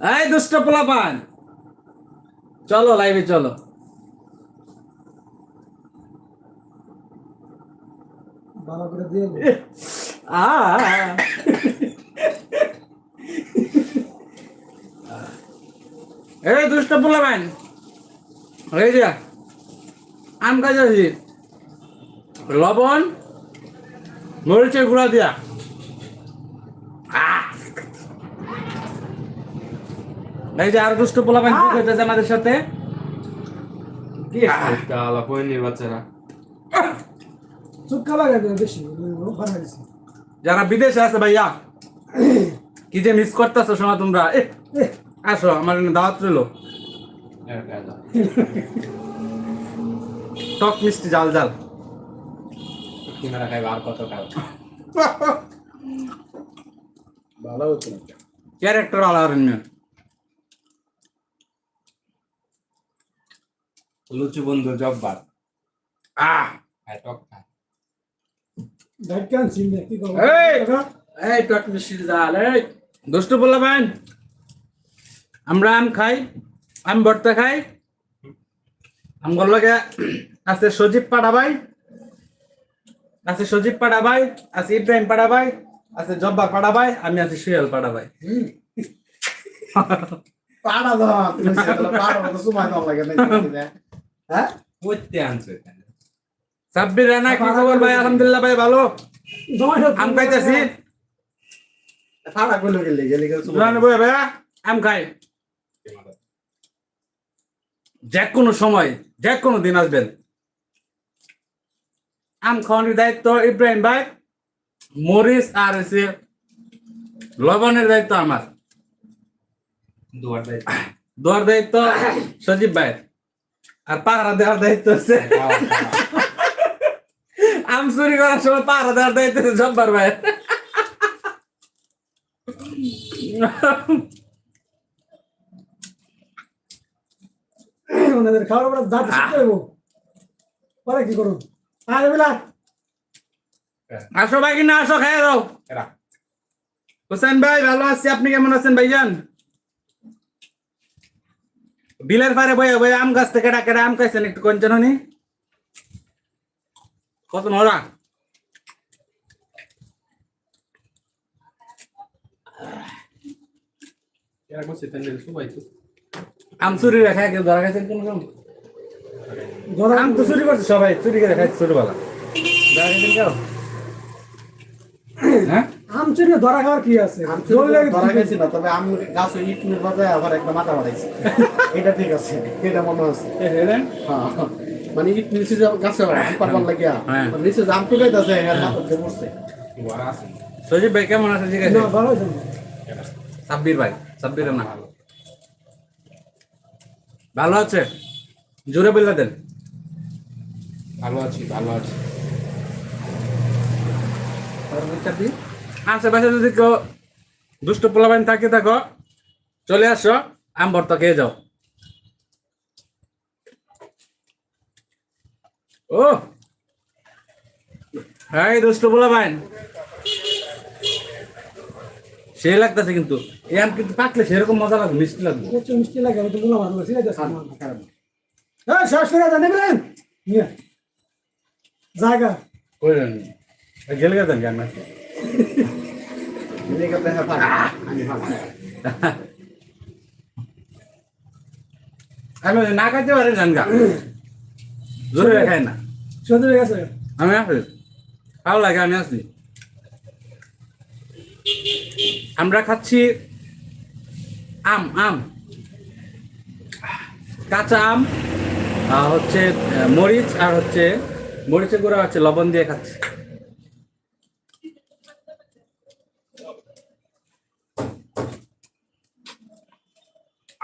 এই দুষ্ট পোলাপান। চলো লাইভে চলো। ভালো করে দিয়ে আ। এই দুষ্ট পোলাপান। এই যে আম কাজ আছি। লবণ মরিচের গুঁড়া দিয়া। এই যে আর দুষ্ট করতেছে আমাদের সাথে? কি বাচ্চারা। বেশি যারা বিদেশে আছে ভাইয়া কি যে মিস করতেছো শোনা তোমরা। আসো আমার এখানে দাওয়াত রইল। টক মিষ্টি জাল জাল। কিনারা খাইবে আর কত কাল ভালো হতো ক্যারেক্টার আলাদা লুচু বন্ধু জব্বার। আহ! খায় টক করব? এই! এই টক জাল এই! দুষ্ট আমরা আম খাই আম ভর্তা খাই। আম গল্লকে আছে সজীব পাড়া ভাই আছে সজীব পাড়া ভাই আছে ইব্রাহিম পাড়া ভাই আছে জব্বার পাড়া ভাই আমি আছি সুয়েল পাড়া ভাই। পাড়া দাও পাড়া তো সময় কম লাগে না। হ্যাঁ? আনছে সাব্বির রানা কি খবর ভাই? আলহামদুলিল্লাহ ভাই ভালো? আম খাইতেছি? পাড়া কইলো গেলে গেলে গেলে ভাই আম খাই। যে কোনো সময় যে কোনো দিন আসবেন। আম খাওয়ানোর দায়িত্ব ইব্রাহিম ভাই। মরিচ আর হচ্ছে লবণের দায়িত্ব আমার। দুয়ার দেয় দোয়ার দায়িত্ব সজীব ভাই। আর পাহারা দেওয়ার দায়িত্ব হচ্ছে আম চুরি করার সময় পাহারা দেওয়ার দায়িত্ব হচ্ছে জব্বার ভাই ওনাদের খাওয়ার পরে দাঁত শিখতে পরে কি করুন আরে বেলা। আসো ভাই কিনা আসো খাই দাও। এরা। হোসেন ভাই ভালো আছি। আপনি কেমন আছেন ভাইজান? বিলের পারে বই বই আম গাছ থেকে ডাকে আম খাইছেন একটু কঞ্চন হনি কত মজা তো আম চুরি রেখা কেউ ধরা খাইছেন কোন গরম আম তো চুরি করছে সবাই চুরি করে খাইছে ছোটবেলা ধরা খাইছেন কেউ? হ্যাঁ ধরা খাওয়ার কি আছে? ধরলে ধরা গেছি না তবে আমি গাছ ইট নির্বাচনে আবার একটা মাথা বাড়াইছি। এটা ঠিক আছে এটা মনে আছে। এ, হ্যাঁ মানে ইট নিচে যে গাছে পারবার লাগিয়া হ্যাঁ। নিচে জাম টুকাইতেছে এর মাথা পড়ছে। বড় সজীব ভাই কেমন আছে ঠিক আছে? না ভালো সাব্বির ভাই সাব্বির না। ভালো আছে জোরে বললা দেন। ভালো আছি ভালো আছি। আশেপাশে যদি কেউ দুষ্ট পোলাবাইন থাকে থাকো চলে আসো আম ভর্তা খেয়ে যাও। ও এই দুষ্ট পোলাবাইন। সে লাগতেছে কিন্তু। এই আম কিন্তু পাকলে সেরকম মজা লাগবে মিষ্টি লাগবে। প্রচুর মিষ্টি লাগে আমি তো মনে ভালো লাগছে এটা হ্যাঁ শেষ করে জানে বলেন জায়গা। কইলেন গেলে গেছেন কেন? এদিকে দেখা পারে আমি ভালো আমি না খাইতে পারি জান গা। জোরে খাই না। সহ্য গেছে। আমি আসি ভালো লাগে আমি আসি আমরা খাচ্ছি আম আম। কাঁচা আম হচ্ছে মরিচ আর হচ্ছে মরিচের গুঁড়া হচ্ছে লবণ দিয়ে খাচ্ছি।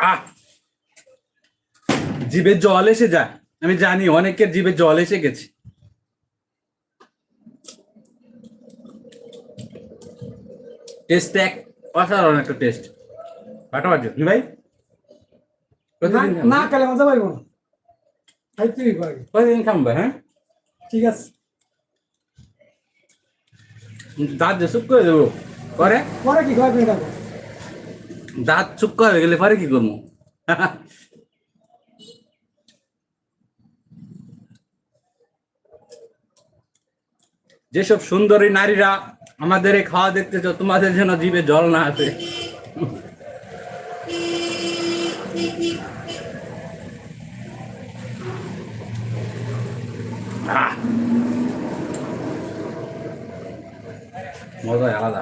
আহ। জিভে জল এসে যায়। আমি জানি অনেকের জিভে জল এসে গেছে। টেস্ট এক অসাধারণ একটা টেস্ট। ফাটাফাটি নি ভাই? না- কালে মজা পাইব না। খাইতেই পারি খাম ভাই হ্যাঁ? ঠিক আছে। দাঁত যে সুপ করে দেবো। করে পরে কি খাওয়াবেন দেখো দাঁত চুক্কা হয়ে গেলে পারে কি করব যেসব সুন্দরী নারীরা আমাদের খাওয়া দেখতেছ তোমাদের যেন জীবে জল না আসে! মজাই আলাদা!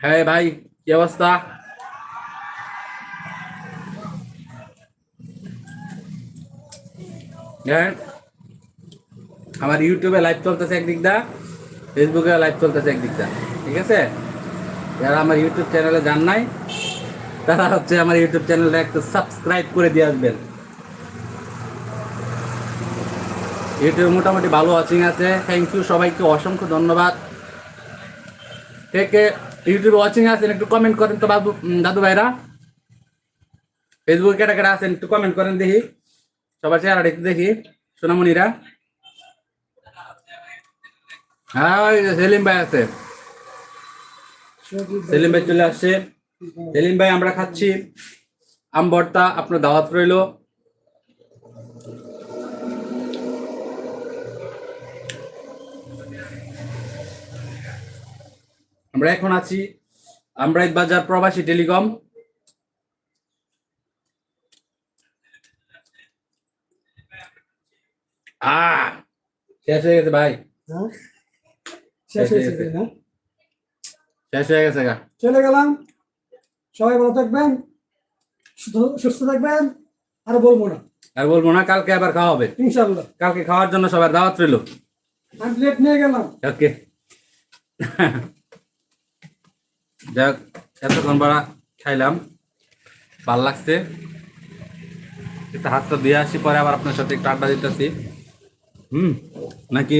হ্যাঁ ভাই, কি অবস্থা? হ্যাঁ আমার ইউটিউবে লাইভ চলতেছে একদিক দা ফেসবুকে লাইভ চলতেছে একদিক দা, ঠিক আছে? যারা আমার ইউটিউব চ্যানেলে যান নাই, তারা হচ্ছে আমার ইউটিউব চ্যানেলটা একটু সাবস্ক্রাইব করে দিয়ে আসবেন। ইউটিউবে মোটামুটি ভালো ওয়াচিং আছে। থ্যাংক ইউ সবাইকে, অসংখ্য ধন্যবাদ। কে কে ইউটিউবে ওয়াচিং আছেন, একটু কমেন্ট করেন তো বাবু দাদু ভাইরা। ফেসবুকে কেটা কেটা আছেন, একটু কমেন্ট করেন দেখি। সবার চেহারাটা একটু দেখি, সোনামণিরা। হ্যাঁ সেলিম ভাই আছে। সেলিম ভাই চলে আসছে। সেলিম ভাই, আমরা খাচ্ছি। আম ভর্তা, আপনার দাওয়াত রইল। আমরা এখন আছি আমরাইত বাজার প্রবাসী টেলিকম। শেষ হয়ে গেছে ভাই। হ্যাঁ? শেষ হয়ে গেছে চলে গেলাম। সবাই ভালো থাকবেন সুস্থ- থাকবেন আর বলব না। আর বলব না কালকে আবার খাওয়া হবে। ইনশাল্লাহ কালকে খাওয়ার জন্য সবার দাওয়াত রইল। আমি প্লেট নিয়ে গেলাম। ওকে যাক এতক্ষণ বড়া খাইলাম। ভালো লাগছে। একটু হাতটা দিয়ে আসি, পরে আবার আপনার সাথে একটু আড্ডা দিতেছি। হুম, নাকি?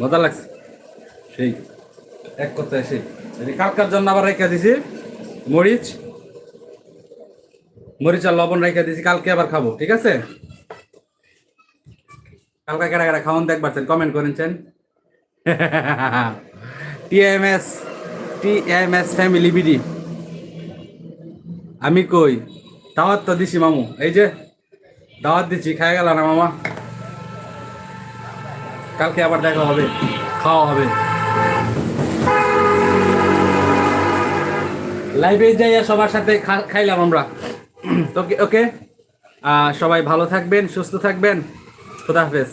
মজা লাগছে। সেই, এক সেই এই কালকার জন্য আবার রেখে দিছি মরিচ। মরিচ আর লবণ রেখে দিছি, কালকে আবার খাব, ঠিক আছে? কালকে কেডা কেডা খাওয়ান দেখবার কমেন্ট করেছেন টিএমএস টিএমএস ফ্যামিলি বিডি আমি কই? দাওয়াত তো দিছি মামু, এই যে দাওয়াত দিচ্ছি খাই গেল না মামা? কালকে আবার দেখা হবে, খাওয়া হবে। লাইভে যাইয়া সবার সাথে খাইলাম আমরা। ওকে ওকে সবাই ভালো থাকবেন, সুস্থ থাকবেন। খুদা হাফেজ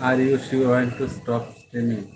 Are you sure want to stop streaming?